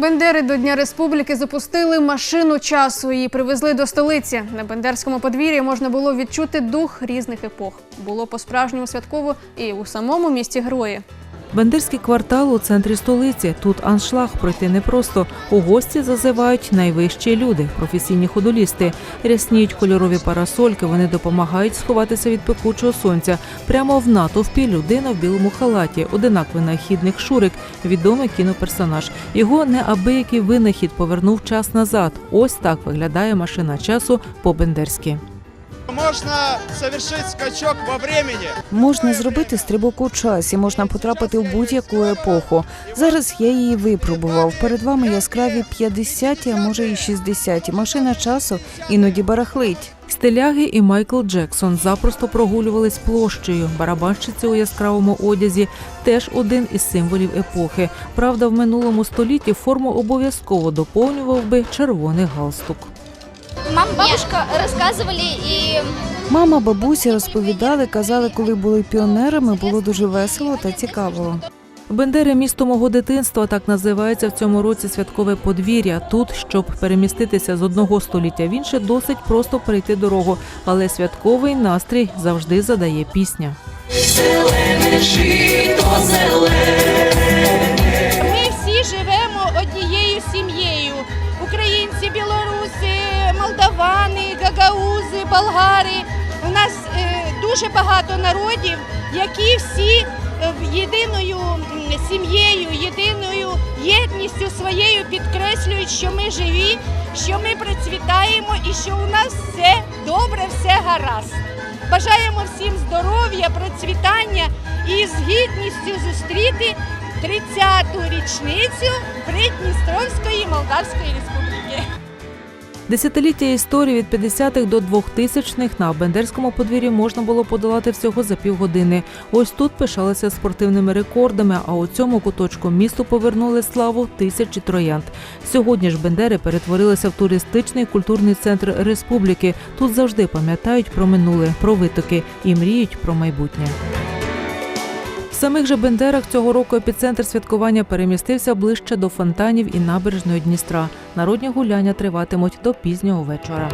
Бендери до Дня Республіки запустили машину часу. Її привезли до столиці. На Бендерському подвір'ї можна було відчути дух різних епох. Було по-справжньому святково і у самому місті герої. Бендерський квартал у центрі столиці. Тут аншлаг пройти непросто. У гості зазивають найвищі люди, професійні ходолісти. Рясніють кольорові парасольки. Вони допомагають сховатися від пекучого сонця. Прямо в натовпі людина в білому халаті, одинаковий винахідник Шурик, відомий кіноперсонаж. Його неабиякий винахід повернув час назад. Ось так виглядає машина часу по-бендерськи. Можно совершить скачок во времени. Можна зробити стрибок у часі, можна потрапити в будь-яку епоху. Зараз я її випробував. Перед вами яскраві 50-ті, а може і 60-ті. Машина часу іноді барахлить. Стиляги і Майкл Джексон запросто прогулювались площею. Барабанщиця у яскравому одязі теж один із символів епохи. Правда, в минулому столітті форму обов'язково доповнював би червоний галстук. Мам, бабушка рассказывали и Мама, бабусі розповідали, казали, коли були піонерами, було дуже весело та цікаво. Бендери місто мого дитинства так називається в цьому році святкове подвір'я. Тут, щоб переміститися з одного століття в інше, досить просто перейти дорогу, але святковий настрій завжди задає пісня. Ми всі живемо однією сім'єю. Українці, білоруси, молдавани, гагаузи, болгари. У нас е, дуже багато народів, які всі е, єдиною сім'єю, єдиною єдністю своєю підкреслюють, що ми живі, що ми процвітаємо і що у нас все добре, все гаразд. Бажаємо всім здоров'я, процвітання і з гідністю зустріти 30-ту річницю Придністровської Молдавської Республіки. Десятиліття історії від 50-х до 2000-х на Бендерському подвір'ї можна було подолати всього за півгодини. Ось тут пишалися спортивними рекордами, а у цьому куточку місту повернули славу тисячі троянд. Сьогодні ж Бендери перетворилися в туристичний культурний центр республіки. Тут завжди пам'ятають про минуле, про витоки і мріють про майбутнє. Самих же Бендерах цього року епіцентр святкування перемістився ближче до фонтанів і набережної Дністра. Народні гуляння триватимуть до пізнього вечора.